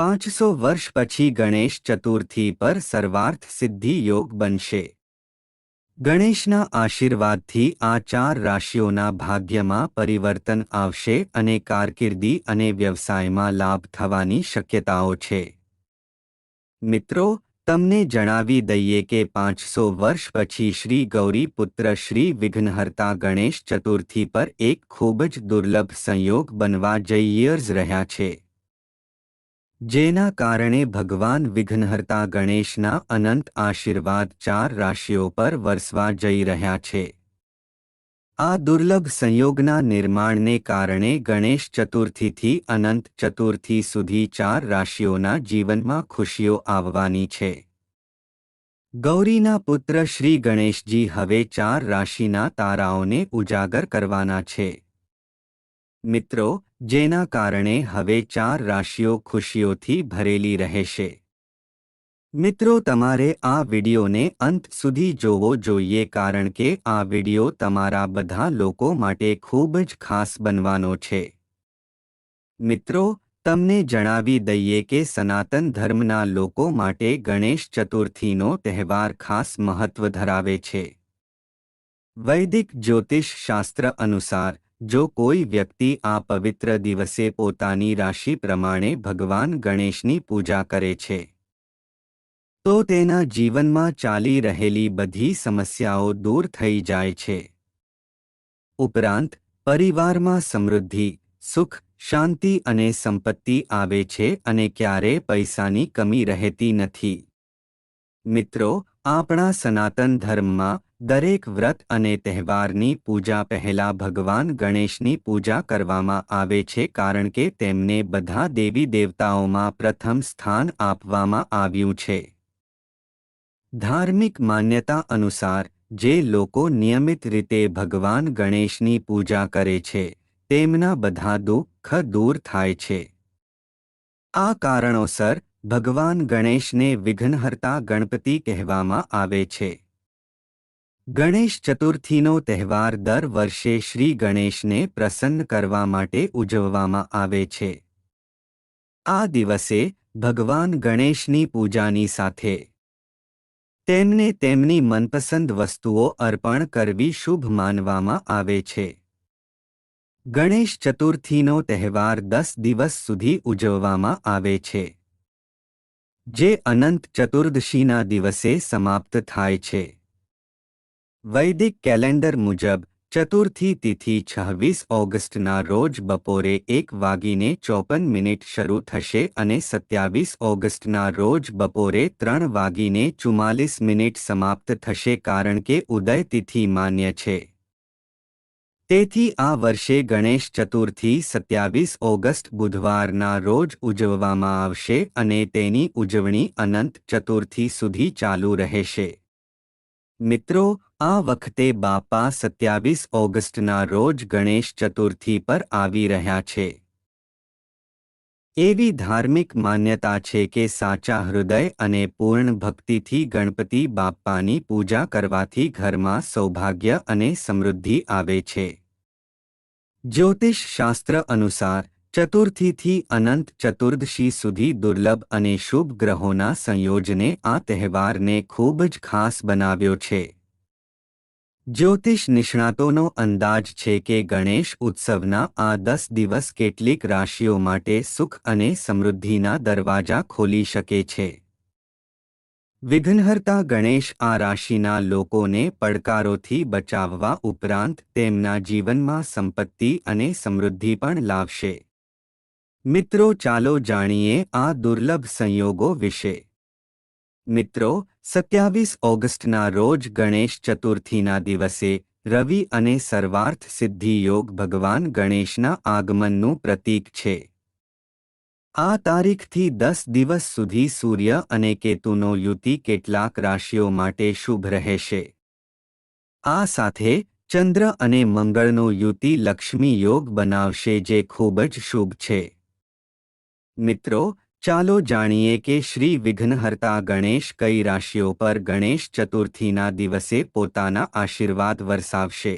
પાંચસો વર્ષ પછી ગણેશ ચતુર્થી પર સર્વાર્થ સિદ્ધિ યોગ બનશે. ગણેશના આશીર્વાદથી આ ચાર રાશિઓના ભાગ્યમાં પરિવર્તન આવશે અને કારકિર્દી અને વ્યવસાયમાં લાભ થવાની શક્યતાઓ છે. મિત્રો, તમને જણાવી દઈએ કે પાંચસો વર્ષ પછી શ્રી ગૌરી પુત્ર શ્રી વિઘ્નહર્તા ગણેશ ચતુર્થી પર એક ખૂબ જ દુર્લભ સંયોગ બનવા જઈ રહ્યા છે. જેના કારણે ભગવાન વિઘ્નહર્તા ગણેશના અનંત આશીર્વાદ ચાર રાશિઓ પર વરસવા જઈ રહ્યા છે. આ દુર્લભ સંયોગના નિર્માણને કારણે ગણેશ ચતુર્થીથી અનંત ચતુર્થી સુધી ચાર રાશિઓના જીવનમાં ખુશીઓ આવવાની છે. ગૌરીના પુત્ર શ્રી ગણેશજી હવે ચાર રાશિના તારાઓને ઉજાગર કરવાના છે. મિત્રો જેના કારણે હવે ચાર રાશિઓ ખુશીઓથી ભરેલી રહેશે. મિત્રો, તમારે આ વિડિયોને અંત સુધી જોવો જોઈએ કારણ કે આ વિડિયો તમારા બધા લોકો માટે ખૂબ જ ખાસ બનવાનો છે. મિત્રો, તમને જણાવી દઈએ કે સનાતન ધર્મના લોકો માટે ગણેશ ચતુર્થીનો તહેવાર ખાસ મહત્વ ધરાવે છે. વૈદિક જ્યોતિષ શાસ્ત્ર અનુસાર જો કોઈ વ્યક્તિ આ પવિત્ર દિવસે પોતાની રાશિ પ્રમાણે ભગવાન ગણેશની પૂજા કરે છે, તો તેના જીવનમાં ચાલી રહેલી બધી સમસ્યાઓ દૂર થઈ જાય છે. ઉપરાંત, પરિવારમાં સમૃદ્ધિ, સુખ, શાંતિ અને સંપત્તિ આવે છે અને ક્યારે પૈસાની કમી રહેતી નથી. મિત્રો, આપણા સનાતન ધર્મમાં દરેક વ્રત અને તહેવારની પૂજા પહેલા ભગવાન ગણેશની પૂજા કરવામાં આવે છે કારણ કે તેમને બધા દેવી દેવતાઓમાં પ્રથમ સ્થાન આપવામાં આવ્યું છે. ધાર્મિક માન્યતા અનુસાર, જે લોકો નિયમિત રીતે ભગવાન ગણેશની પૂજા કરે છે, તેમના બધા દુઃખ દૂર થાય છે. આ કારણોસર, ભગવાન ગણેશને વિઘ્નહર્તા ગણપતિ કહેવામાં આવે છે. ગણેશ ચતુર્થીનો તહેવાર દર વર્ષે શ્રી ગણેશને પ્રસન્ન કરવા માટે ઉજવવામાં આવે છે. આ દિવસે ભગવાન ગણેશની પૂજાની સાથે તેમને તેમની મનપસંદ વસ્તુઓ અર્પણ કરવી શુભ માનવામાં આવે છે. ગણેશ ચતુર્થીનો તહેવાર દસ દિવસ સુધી ઉજવવામાં આવે છે, જે અનંત ચતુર્દશીના દિવસે સમાપ્ત થાય છે. વૈદિક કેલેન્ડર મુજબ, ચતુર્થી તિથિ છવ્વીસ ઓગસ્ટના રોજ બપોરે એક વાગીને ચોપન મિનિટ શરૂ થશે અને સત્યાવીસ ઓગસ્ટના રોજ બપોરે ત્રણ વાગીને ચુમ્માલીસ મિનિટ સમાપ્ત થશે કારણ કે ઉદય તિથિ માન્ય છે. તેથી આ વર્ષે ગણેશ ચતુર્થી સત્યાવીસ ઓગસ્ટ બુધવારના રોજ ઉજવવામાં આવશે અને તેની ઉજવણી અનંત ચતુર્થી સુધી ચાલુ રહેશે. મિત્રો, આ વખતે બાપા સત્યાવીસ ઓગસ્ટના રોજ ગણેશ ચતુર્થી પર આવી રહ્યા છે. એવી ધાર્મિક માન્યતા છે કે સાચા હૃદય અને પૂર્ણ ભક્તિથી ગણપતિ બાપ્પાની પૂજા કરવાથી ઘરમાં સૌભાગ્ય અને સમૃદ્ધિ આવે છે. જ્યોતિષ શાસ્ત્ર અનુસાર ચતુર્થીથી અનંત ચતુર્દશી સુધી દુર્લભ અને શુભ ગ્રહોના સંયોજને આ તહેવારને ખૂબ જ ખાસ બનાવ્યો છે. જ્યોતિષ નિષ્ણાતોનો અંદાજ છે કે ગણેશ ઉત્સવના આ દસ દિવસ કેટલીક રાશિઓ માટે સુખ અને સમૃદ્ધિના દરવાજા ખોલી શકે છે. વિઘ્નહર્તા ગણેશ આ રાશિના લોકોને પડકારોથી બચાવવા ઉપરાંત તેમના જીવનમાં સંપત્તિ અને સમૃદ્ધિ પણ લાવશે. મિત્રો ચાલો જાણીએ આ દુર્લભ સંયોગો વિશે. મિત્રો, સત્યાવીસ ઓગસ્ટના રોજ ગણેશ ચતુર્થીના દિવસે રવિ અને સર્વાર્થ સિદ્ધિ યોગ ભગવાન ગણેશના આગમનનું પ્રતીક છે. આ તારીખથી દસ દિવસ સુધી સૂર્ય અને કેતુનો યુતિ કેટલાક રાશિઓ માટે શુભ રહેશે. આ સાથે ચંદ્ર અને મંગળનો યુતિ લક્ષ્મી યોગ બનાવશે જે ખૂબ જ શુભ છે. મિત્રો, ચાલો જાણીએ કે શ્રી વિઘ્નહર્તા ગણેશ કઈ રાશિઓ પર ગણેશ ચતુર્થીના દિવસે પોતાના આશીર્વાદ વરસાવશે?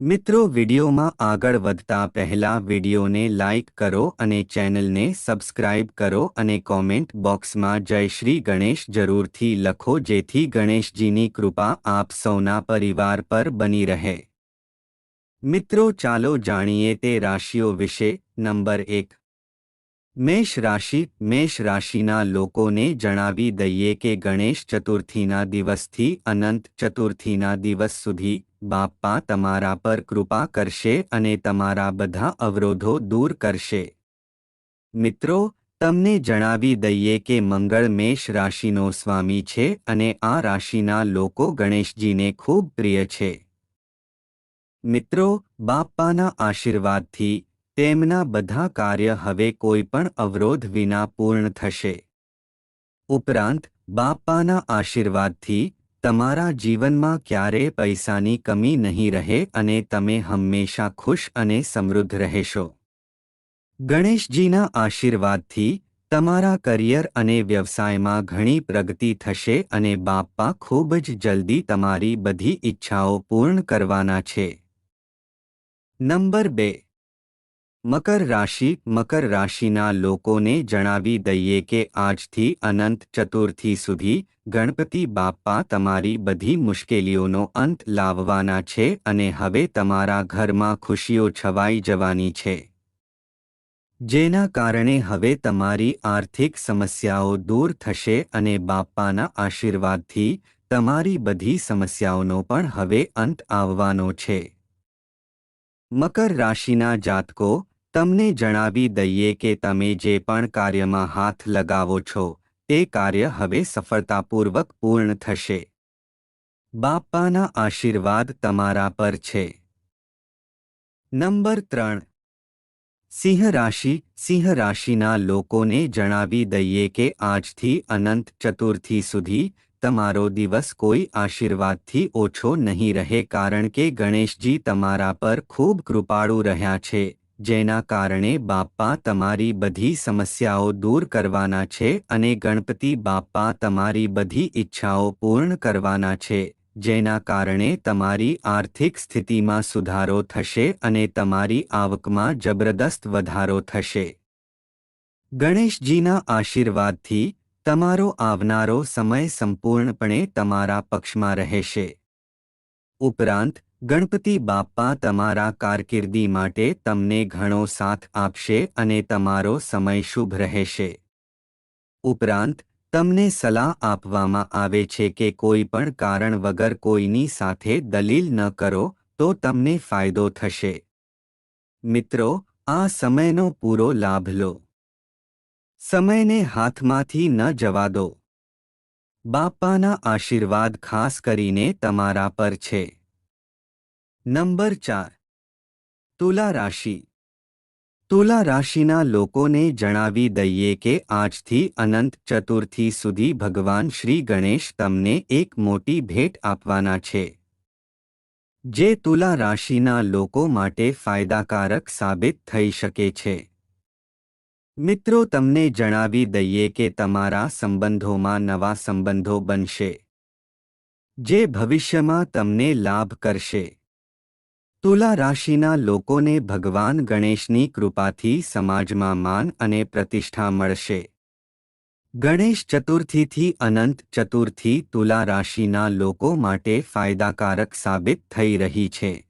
મિત્રો, વિડિયોમાં આગળ વધતા પહેલા વિડિયોને લાઇક કરો અને ચેનલને સબસ્ક્રાઇબ કરો અને કોમેન્ટ બોક્સમાં જય શ્રી ગણેશ જરૂરથી લખો જેથી ગણેશજીની કૃપા આપ સૌના પરિવાર પર બની રહે. મિત્રો, ચાલો જાણીએ તે રાશિઓ વિશે. નંબર એક મેષ રાશિ, મેષ રાશિના લોકોને જણાવી દઈએ કે ગણેશ ચતુર્થીના દિવસથી અનંત ચતુર્થીના દિવસ સુધી બાપ્પા તમારા પર કૃપા કરશે અને તમારા બધા અવરોધો દૂર કરશે. મિત્રો, તમને જણાવી દઈએ કે મંગળ મેષ રાશિનો સ્વામી છે અને આ રાશિના લોકો ગણેશજીને ખૂબ પ્રિય છે. મિત્રો, બાપ્પાના આશીર્વાદથી તેમના બધા કાર્ય હવે કોઈ પણ અવરોધ વિના પૂર્ણ થશે. ઉપરાંત, બાપ્પાના આશીર્વાદથી, તમારા જીવનમાં ક્યારેય પૈસાની કમી નહીં રહે અને તમે હંમેશા ખુશ અને સમૃદ્ધ રહેશો. ગણેશજીના આશીર્વાદથી, તમારા કરિયર અને વ્યવસાયમાં ઘણી પ્રગતિ થશે અને બાપ્પા ખૂબ જ જલ્દી તમારી બધી ઈચ્છાઓ પૂર્ણ કરવાના છે. નંબર બે મકર રાશિ, મકર રાશિના લોકોને જણાવી દઈએ કે આજથી અનંત ચતુર્થી સુધી ગણપતિ બાપ્પા તમારી બધી મુશ્કેલીઓનો અંત લાવવાના છે અને હવે તમારા ઘરમાં ખુશીઓ છવાઈ જવાની છે. જેના કારણે હવે તમારી આર્થિક સમસ્યાઓ દૂર થશે અને બાપ્પાના આશીર્વાદથી તમારી બધી સમસ્યાઓનો પણ હવે અંત આવવાનો છે. મકર રાશિના જાતકો તમને જણાવી દઈએ કે તમે જે પણ કાર્યમાં હાથ લગાવો છો, તે કાર્ય હવે સફળતાપૂર્વક પૂર્ણ થશે. બાપ્પાના આશીર્વાદ તમારા પર છે. નંબર ત્રણ. સિંહ રાશિ. સિંહ રાશિના લોકોને જણાવી દઈએ કે આજથી અનંત ચતુર્થી સુધી તમારો દિવસ કોઈ આશીર્વાદથી ઓછો નહીં રહે કારણ કે ગણેશજી તમારા પર ખૂબ કૃપાળુ રહ્યા છે. જેના કારણે બાપ્પા તમારી બધી સમસ્યાઓ દૂર કરવાના છે અને ગણપતિ બાપ્પા તમારી બધી ઈચ્છાઓ પૂર્ણ કરવાના છે, જેના કારણે તમારી આર્થિક સ્થિતિમાં સુધારો થશે અને તમારી આવકમાં જબરદસ્ત વધારો થશે. ગણેશજીના આશીર્વાદથી તમારો આવનારો સમય સંપૂર્ણપણે તમારા પક્ષમાં રહેશે. ઉપરાંત ગણપતિ બાપ્પા તમારા કારકિર્દી માટે તમને ઘણો સાથ આપશે અને તમારો સમય શુભ રહેશે. ઉપરાંત, તમને સલાહ આપવામાં આવે છે કે કોઈ પણ કારણ વગર કોઈની સાથે દલીલ ન કરો, તો તમને ફાયદો થશે. મિત્રો, આ સમયનો પૂરો લાભ લો. સમયને હાથમાંથી ન જવા દો. બાપ્પાના આશીર્વાદ ખાસ કરીને તમારા પર છે. નંબર ચાર. તુલા રાશિ. તુલા રાશિના લોકોને જણાવી દઈએ કે આજથી અનંત ચતુર્થી સુધી ભગવાન શ્રી ગણેશ તમને એક મોટી ભેટ આપવાના છે. જે તુલા રાશિના લોકો માટે ફાયદાકારક સાબિત થઈ શકે છે. મિત્રો, તમને જણાવી દઈએ કે તમારા સંબંધોમાં નવા સંબંધો બનશે. જે ભવિષ્યમાં તમને લાભ કરશે. તુલા રાશિના લોકોને ભગવાન ગણેશની કૃપાથી સમાજમાં માન અને પ્રતિષ્ઠા મળશે. ગણેશ ચતુર્થીથી અનંત ચતુર્થી તુલા રાશિના લોકો માટે ફાયદાકારક સાબિત થઈ રહી છે.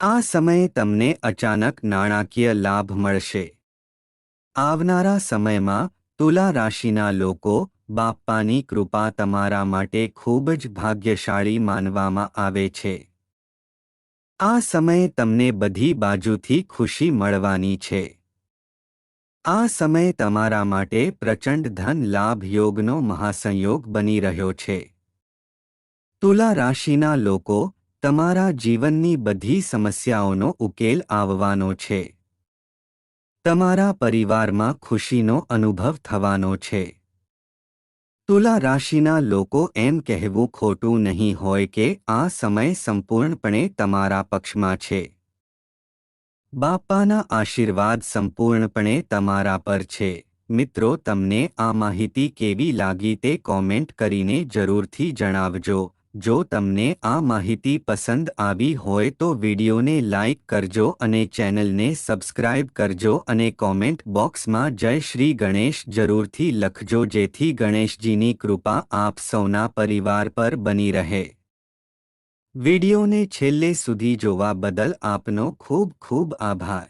આ સમયે તમને અચાનક નાણાકીય લાભ મળશે. આવનારા સમયમાં તુલા રાશિના લોકો બાપ્પાની કૃપા તમારા માટે ખૂબ જ ભાગ્યશાળી માનવામાં આવે છે. આ સમયે તમને બધી બાજુથી ખુશી મળવાની છે. આ સમય તમારા માટે પ્રચંડ ધન લાભ યોગનો મહાસંયોગ બની રહ્યો છે. તુલા રાશિના લોકો તમારા જીવનની બધી સમસ્યાઓનો ઉકેલ આવવાનો છે. તમારા પરિવારમાં ખુશીનો અનુભવ થવાનો છે. તુલા રાશિના લોકો એમ કહેવું ખોટું નહીં હોય કે આ સમય સંપૂર્ણપણે તમારા પક્ષમાં છે. બાપાના આશીર્વાદ સંપૂર્ણપણે તમારા પર છે. મિત્રો, તમને આ માહિતી કેવી લાગી તે કોમેન્ટ કરીને જરૂરથી જણાવજો. જો તમને આ માહિતી પસંદ આવી હોય તો વિડીયોને લાઇક કરજો અને ચેનલને સબસ્ક્રાઇબ કરજો અને કોમેન્ટ બોક્સમાં જય શ્રી ગણેશ જરૂરથી લખજો જેથી ગણેશજીની કૃપા આપ સૌના પરિવાર પર બની રહે. વિડીયોને છેલ્લે સુધી જોવા બદલ આપનો ખૂબ ખૂબ આભાર.